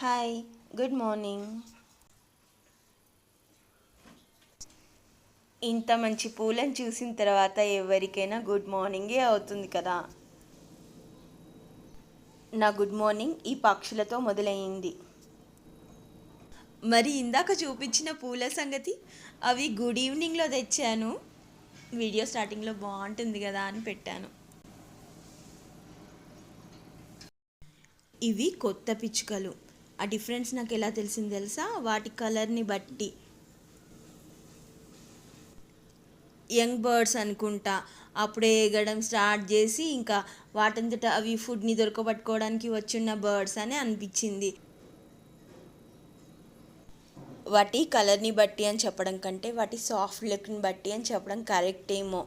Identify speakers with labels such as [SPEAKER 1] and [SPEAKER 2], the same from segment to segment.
[SPEAKER 1] Hi good morning ఇంత మంచి పూలను చూసిన తర్వాత ఎవరికైనా గుడ్ మార్నింగే అవుతుంది కదా? నా గుడ్ మార్నింగ్ ఈ పక్షులతో మొదలైంది. మరి ఇందాక చూపించిన పూల సంగతి అవి గుడ్ ఈవినింగ్లో తెచ్చాను. వీడియో స్టార్టింగ్లో బాగుంటుంది కదా అని పెట్టాను. ఇవి కొత్త పిచ్చుకలు. ఆ డిఫరెన్స్ నాకు ఎలా తెలిసింది తెలుసా? వాటి కలర్ని బట్టి. యంగ్ బర్డ్స్ అనుకుంటా. అప్పుడే ఎగడం స్టార్ట్ చేసి ఇంకా వాటంతట అవి ఫుడ్ని దొరకబట్టుకోవడానికి వచ్చున్న బర్డ్స్ అని అనిపించింది. వాటి కలర్ని బట్టి అని చెప్పడం కంటే వాటి సాఫ్ట్ లుక్ని బట్టి అని చెప్పడం కరెక్ట్ ఏమో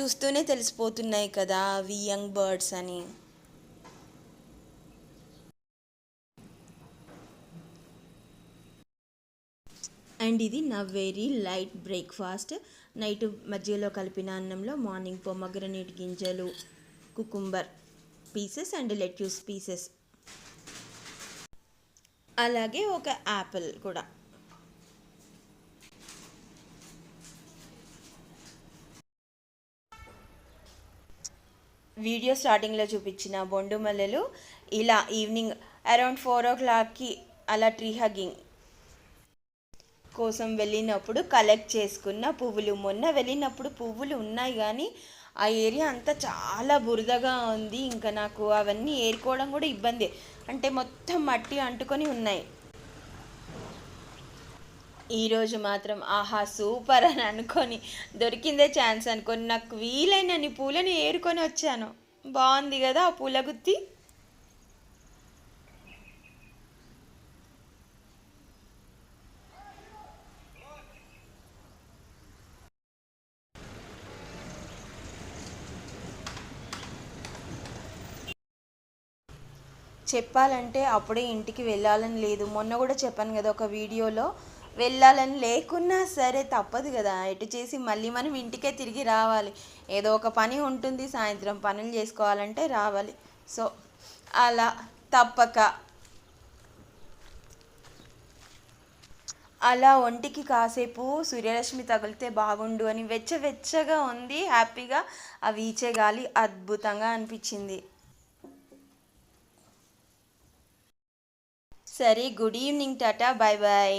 [SPEAKER 1] చూస్తూనే తెలిసిపోతున్నాయి కదా అవి యంగ్ బర్డ్స్ అని. అండ్ ఇది నా వెరీ లైట్ బ్రేక్ఫాస్ట్. నైట్ మధ్యలో కలిపిన అన్నంలో మార్నింగ్ పొమ్మగ్రనేట్ గింజలు cucumber pieces and lettuce pieces. అలాగే ఒక యాపిల్ కూడా. వీడియో స్టార్టింగ్లో చూపించిన బొండు మల్లెలు ఇలా ఈవినింగ్ అరౌండ్ ఫోర్ ఓ క్లాక్కి అలా ట్రీ హగ్గింగ్. కోసం వెళ్ళినప్పుడు కలెక్ట్ చేసుకున్న పువ్వులు. మొన్న వెళ్ళినప్పుడు పువ్వులు ఉన్నాయి కానీ ఆ ఏరియా అంతా చాలా బురదగా ఉంది. ఇంకా నాకు అవన్నీ ఏరుకోవడం కూడా ఇబ్బంది. అంటే మొత్తం మట్టి అంటుకొని ఉన్నాయి. ఈరోజు మాత్రం ఆహా సూపర్ అని అనుకొని దొరికిందే ఛాన్స్ అనుకొని నాకు వీలైనన్ని పూలని ఏరుకొని వచ్చాను. బాగుంది కదా ఆ పూల గుత్తి? చెప్పాలంటే అప్పుడే ఇంటికి వెళ్ళాలని లేదు. మొన్న కూడా చెప్పాను కదా ఒక వీడియోలో వెళ్ళాలని లేకున్నా సరే తప్పదు కదా. ఎటు చేసి మళ్ళీ మనం ఇంటికే తిరిగి రావాలి. ఏదో ఒక పని ఉంటుంది సాయంత్రం పనులు చేసుకోవాలంటే రావాలి. సో అలా తప్పక. అలా ఒంటికి కాసేపు సూర్యరశ్మి తగిలితే బాగుండు అని వెచ్చవెచ్చగా ఉంది. హ్యాపీగా ఆ వీచే గాలి అద్భుతంగా అనిపించింది. సరే good evening tata bye bye